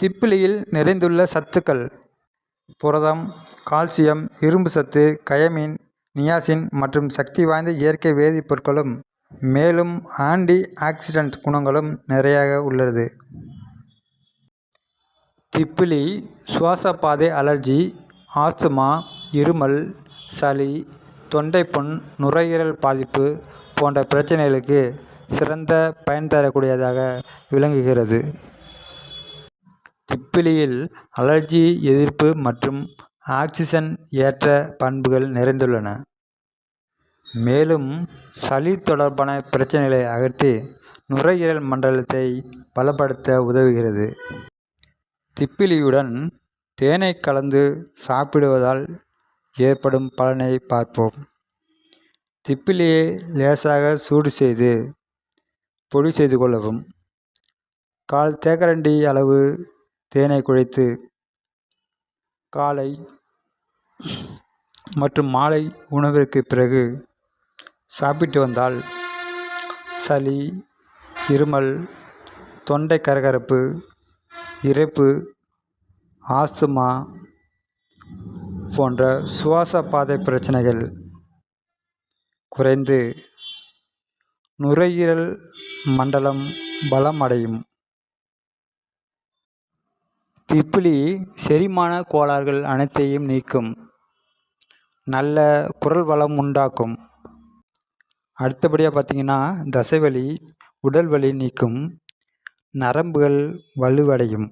திப்பிலியில் நிறைந்துள்ள சத்துக்கள். புரதம் கால்சியம் இரும்பு சத்து கயமின் நியாசின் மற்றும் சக்தி வாய்ந்த இயற்கை வேதிப்பொருட்களும் மேலும் ஆன்டி ஆக்சிடென்ட் குணங்களும் நிறையாக உள்ளது. திப்பிலி சுவாசப்பாதை அலர்ஜி ஆஸ்துமா இருமல் சளி தொண்டைப்புண் நுரையீரல் பாதிப்பு போன்ற பிரச்சனைகளுக்கு சிறந்த பயன் தரக்கூடியதாக விளங்குகிறது. திப்பிலியில் அலர்ஜி எதிர்ப்பு மற்றும் ஆக்சிஜன் ஏற்ற பண்புகள் நிறைந்துள்ளன. மேலும் சளி தொடர்பான பிரச்சனைகளை அகற்றி நுரையீரல் மண்டலத்தை பலப்படுத்த உதவுகிறது. திப்பிலியுடன் தேனை கலந்து சாப்பிடுவதால் ஏற்படும் பலனை பார்ப்போம். திப்பிலியை லேசாக சூடு செய்து பொடி செய்து கொள்ளவும். கால் தேக்கரண்டி அளவு தேனை குழைத்து காலை மற்றும் மாலை உணவிற்கு பிறகு சாப்பிட்டு வந்தால் சளி இருமல் தொண்டை கரகரப்பு இறப்பு ஆஸ்துமா போன்ற சுவாச பாதை பிரச்சனைகள் குறைந்து நுரையீரல் மண்டலம் பலம் அடையும். திப்பிலி செரிமான கோளாறுகள் அனைத்தையும் நீக்கும். நல்ல குரல் வளம் உண்டாக்கும். அடுத்தபடியாக பார்த்தீங்கன்னா தசைவலி உடல் வலி நீக்கும். நரம்புகள் வலுவடையும்.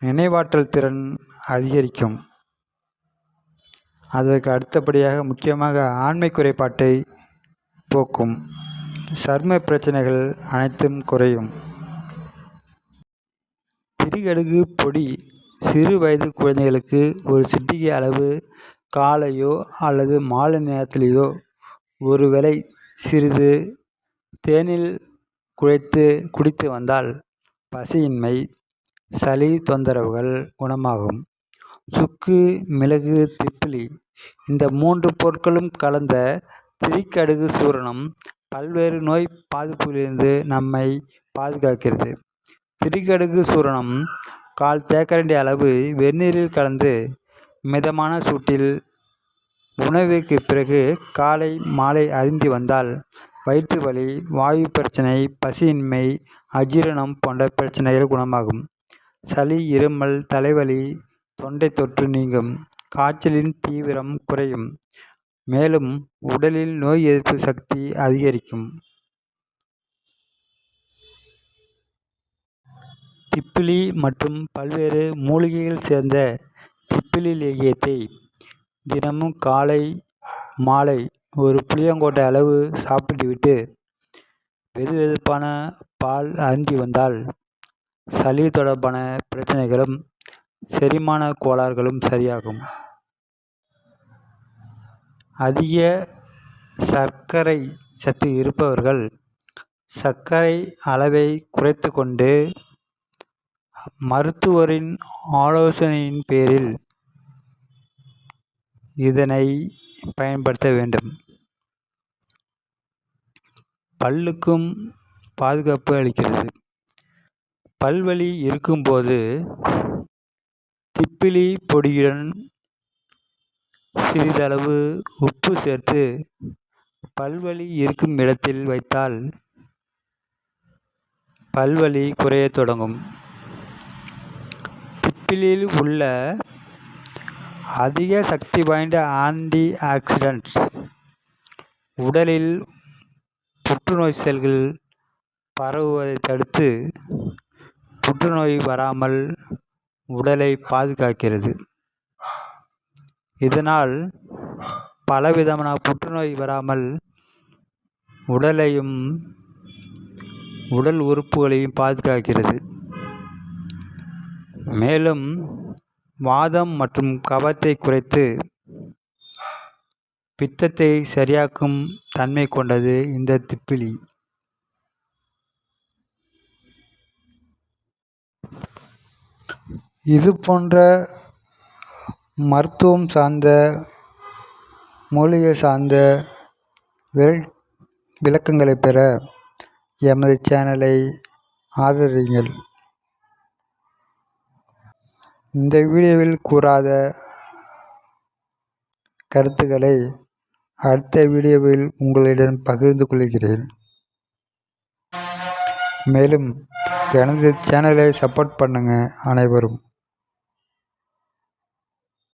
நினைவாற்றல் திறன் அதிகரிக்கும். அதற்கு அடுத்தபடியாக முக்கியமாக ஆண்மை குறைபாட்டை போக்கும். சர்ம பிரச்சனைகள் அனைத்தும் குறையும். திரிகடுகு பொடி சிறு வயது குழந்தைகளுக்கு ஒரு சிட்டிகை அளவு காலையோ அல்லது மாலை நேரத்திலேயோ ஒரு வேளை சிறிது தேனில் குழைத்து குடித்து வந்தால் பசியின்மை சளி தொந்தரவுகள் குணமாகும். சுக்கு மிளகு திப்பிலி இந்த மூன்று பொருட்களும் கலந்த திரிக்கடுகு சூரணம் பல்வேறு நோய் பாதிப்புகளிலிருந்து நம்மை பாதுகாக்கிறது. திரிகடுகு சூரணம் கால் தேக்கரண்டி அளவு வெந்நீரில் கலந்து மிதமான சூட்டில் உணவிற்கு பிறகு காலை மாலை அருந்தி வந்தால் வயிற்று வலி வாயு பிரச்சனை பசியின்மை அஜீரணம் போன்ற பிரச்சனைகள் குணமாகும். சளி இருமல் தலைவலி தொண்டை தொற்று நீங்கும். காய்ச்சலின் தீவிரம் குறையும். மேலும் உடலில் நோய் எதிர்ப்பு சக்தி அதிகரிக்கும். திப்பிலி மற்றும் பல்வேறு மூலிகைகள் சேர்ந்த திப்பிலி லேகியத்தை தினமும் காலை மாலை ஒரு புளியங்கொட்டை அளவு சாப்பிட்டுவிட்டு வெது வெதுப்பான பால் அருந்தி வந்தால் சளி தொடர்பான பிரச்சனைகளும் செரிமான கோளாறுகளும் சரியாகும். அதிக சர்க்கரை சத்து இருப்பவர்கள் சர்க்கரை அளவை குறைத்து கொண்டு மருத்துவரின் ஆலோசனையின் பேரில் இதனை பயன்படுத்த வேண்டும். பல்லுக்கும் பாதுகாப்பு அளிக்கிறது. பல்வலி இருக்கும்போது திப்பிலி பொடியுடன் சிறிதளவு உப்பு சேர்த்து பல்வலி இருக்கும் இடத்தில் வைத்தால் பல்வலி குறையத் தொடங்கும். ஆப்பிளில் உள்ள அதிக சக்தி வாய்ந்த ஆன்டி ஆக்சிடென்ட்ஸ். உடலில் புற்றுநோய் செல்கள் பரவுவதை தடுத்து புற்றுநோய் வராமல் உடலை பாதுகாக்கிறது. இதனால் பலவிதமான புற்றுநோய் வராமல் உடலையும் உடல் உறுப்புகளையும் பாதுகாக்கிறது. மேலும் வாதம் மற்றும் கபத்தை குறைத்து பித்தத்தை சரியாக்கும் தன்மை கொண்டது இந்த திப்பிலி. இது போன்ற மருத்துவம் சார்ந்த மூலிகை சார்ந்த வில் விளக்கங்களை பெற எமது சேனலை ஆதரிங்கள் இந்த வீடியோவில் கூறாத கருத்துக்களை அடுத்த வீடியோவில் உங்களிடம் பகிர்ந்து கொள்கிறேன். மேலும் எனது சேனலை சப்போர்ட் பண்ணுங்கள் அனைவரும்.